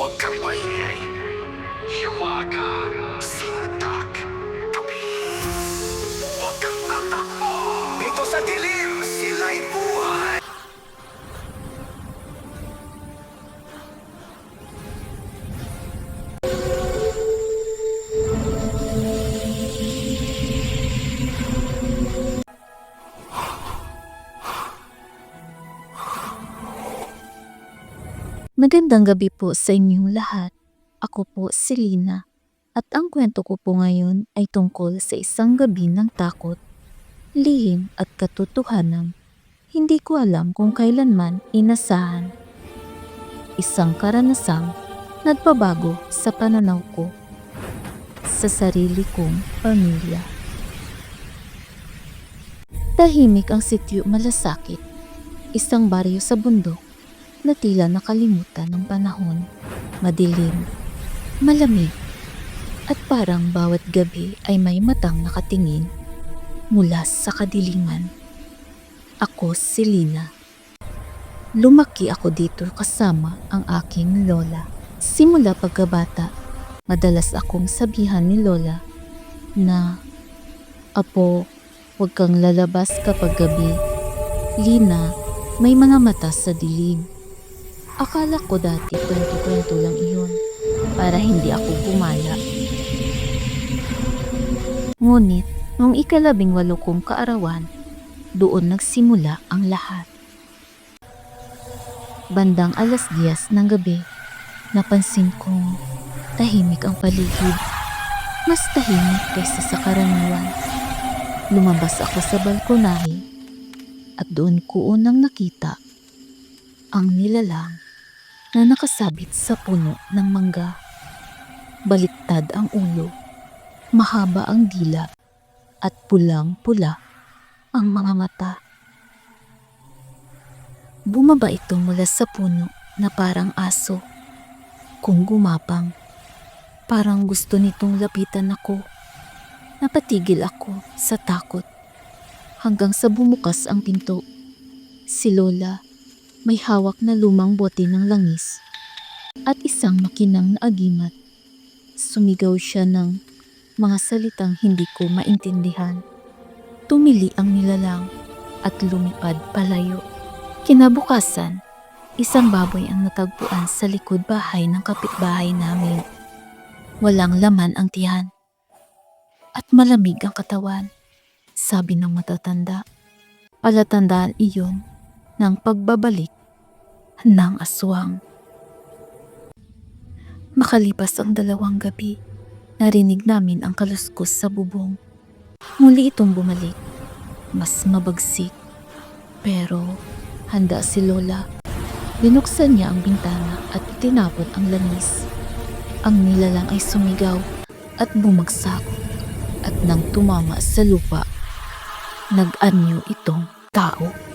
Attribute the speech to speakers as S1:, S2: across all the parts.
S1: Huwag kang maingay. Hiwaga. Sintak. Tabi.
S2: Magandang gabi po sa inyong lahat. Ako po si Lina at ang kwento ko po ngayon ay tungkol sa isang gabi ng takot, lihim at katotohanan. Hindi ko alam kung kailanman inasahan. Isang karanasang nagpabago sa pananaw ko sa sarili kong pamilya. Tahimik ang sityo malasakit, isang baryo sa bundok na tila nakalimutan ng panahon. Madilim, malamig, at parang bawat gabi ay may matang nakatingin mula sa kadiliman. Ako si Lina. Lumaki ako dito kasama ang aking lola. Simula pagkabata, madalas akong sabihan ni lola na, Apo, huwag kang lalabas kapag gabi. Lina, may mga mata sa dilim. Akala ko dati kwento-kwento lang iyon para hindi ako gumala. Ngunit, noong ikalabing walo kong kaarawan, doon nagsimula ang lahat. Bandang alas diyas ng gabi, napansin kong tahimik ang paligid. Mas tahimik kaysa sa karaniwan. Lumabas ako sa balkonahe at doon ko unang nakita ang nilalang na nakasabit sa puno ng mangga. Baliktad ang ulo, mahaba ang dila, at pulang-pula ang mga mata. Bumaba ito mula sa puno na parang aso. Kung gumapang, parang gusto nitong lapitan ako. Napatigil ako sa takot hanggang sa bumukas ang pinto. Si Lola may hawak na lumang bote ng langis at isang makinang na agimat. Sumigaw siya ng mga salitang hindi ko maintindihan. Tumili ang nilalang at lumipad palayo. Kinabukasan, isang baboy ang natagpuan sa likod bahay ng kapitbahay namin. Walang laman ang tiyan at malamig ang katawan, sabi ng matatanda. Palatandaan iyon ng pagbabalik ng aswang. Makalipas ang dalawang gabi, narinig namin ang kaluskos sa bubong. Muli itong bumalik, mas mabagsik. Pero handa si Lola. Binuksan niya ang bintana at itinapon ang langis. Ang nilalang ay sumigaw at bumagsak. At nang tumama sa lupa, nag-anyo itong tao.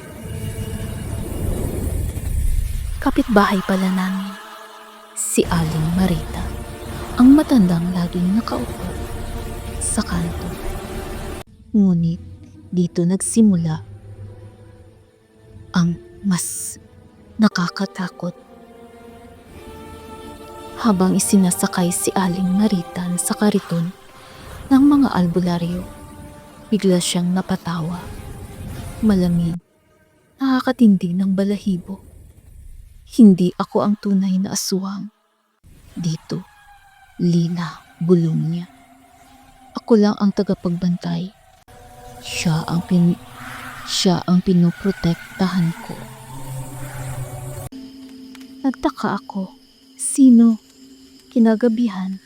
S2: Kapitbahay pala namin, si Aling Marita, ang matandang laging nakaupo sa kanto. Ngunit dito nagsimula ang mas nakakatakot. Habang isinasakay si Aling Marita sa kariton ng mga albularyo, bigla siyang napatawa. Malamig, nakakatindi ng balahibo. Hindi ako ang tunay na aswang. Dito, Lina, bulong niya. Ako lang ang tagapagbantay. Siya ang pin siya ang pinoprotektahan ko. Nagtaka ako. Sino? Kinagabihan,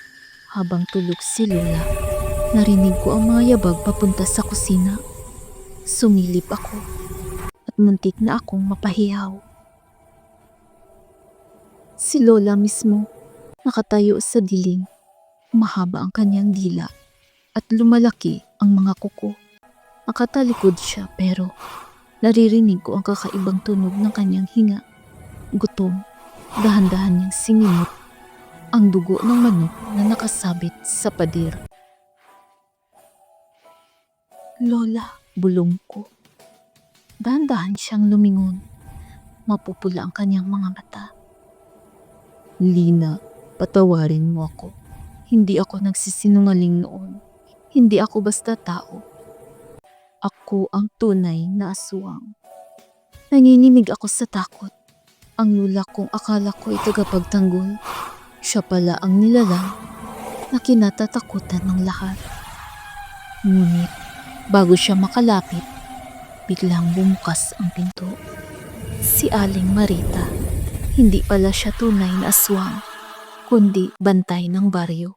S2: habang tulog si Lola, narinig ko ang mga yabag papunta sa kusina. Sumilip ako at muntik na akong mapahiyaw. Si Lola mismo, nakatayo sa diling. Mahaba ang kanyang dila at lumalaki ang mga kuko. Nakatalikod siya pero naririnig ko ang kakaibang tunog ng kanyang hinga. Gutom, dahan-dahan niyang singinit ang dugo ng manok na nakasabit sa pader. Lola, bulong ko. Dahan-dahan siyang lumingon. Mapupula ang kanyang mga mata. Lina, Patawarin mo ako. Hindi ako nagsisinungaling noon. Hindi ako basta tao. Ako ang tunay na aswang. Nanginginig ako sa takot. Ang lula kong akala ko ay tagapagtanggol. Siya pala ang nilalang na kinatatakutan ng lahat. Ngunit, bago siya makalapit, biglang bumukas ang pinto. Si Aling Marita, hindi pala siya tunay na aswang, kundi bantay ng baryo.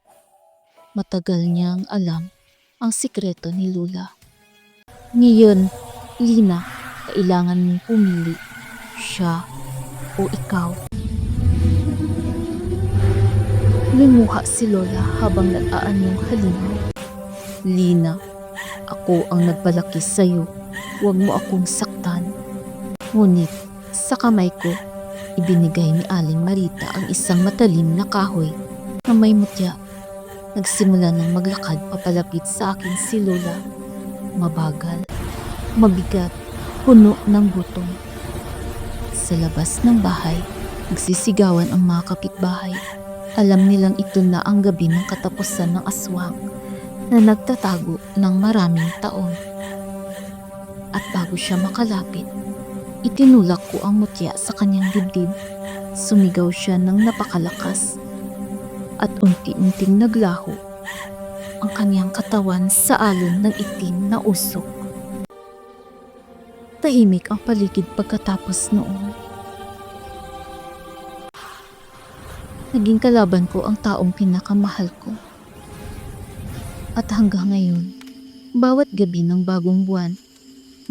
S2: Matagal niyang alam ang sikreto ni Lula. Ngayon, Lina, kailangan mong pumili. Siya o ikaw. Lumuha si Lola habang nag-aanyong halimaw. Lina, ako ang nagpalaki sa'yo. Huwag mo akong saktan. Ngunit, sa kamay ko, ibinigay ni Aling Marita ang isang matalim na kahoy na may mutya. Nagsimula ng maglakad papalapit sa akin si Lola. Mabagal, mabigat, puno ng gutom. Sa labas ng bahay, nagsisigawan ang mga kapitbahay. Alam nilang ito na ang gabi ng katapusan ng aswang na nagtatago ng maraming taon. At bago siya makalapit, itinulak ko ang mutya sa kanyang dibdib. Sumigaw siya ng napakalakas at unti-unting naglaho ang kanyang katawan sa alon ng itim na usok. Tahimik ang paligid pagkatapos noon. Naging kalaban ko ang taong pinakamahal ko. At hanggang ngayon, bawat gabi ng bagong buwan,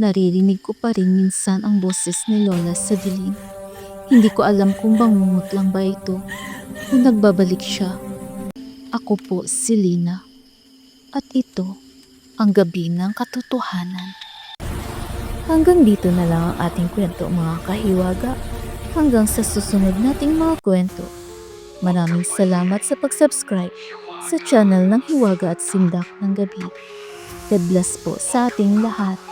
S2: naririnig ko pa rin minsan ang boses ni Lola sa dilim. Hindi ko alam kung bangungot lang ba ito o nagbabalik siya. Ako po si Lina. At ito ang gabi ng katotohanan. Hanggang dito na lang ang ating kwento mga kahiwaga. Hanggang sa susunod nating mga kwento. Maraming salamat sa pag-subscribe sa channel ng Hiwaga at Sindak ng Gabi. God bless po sa ating lahat.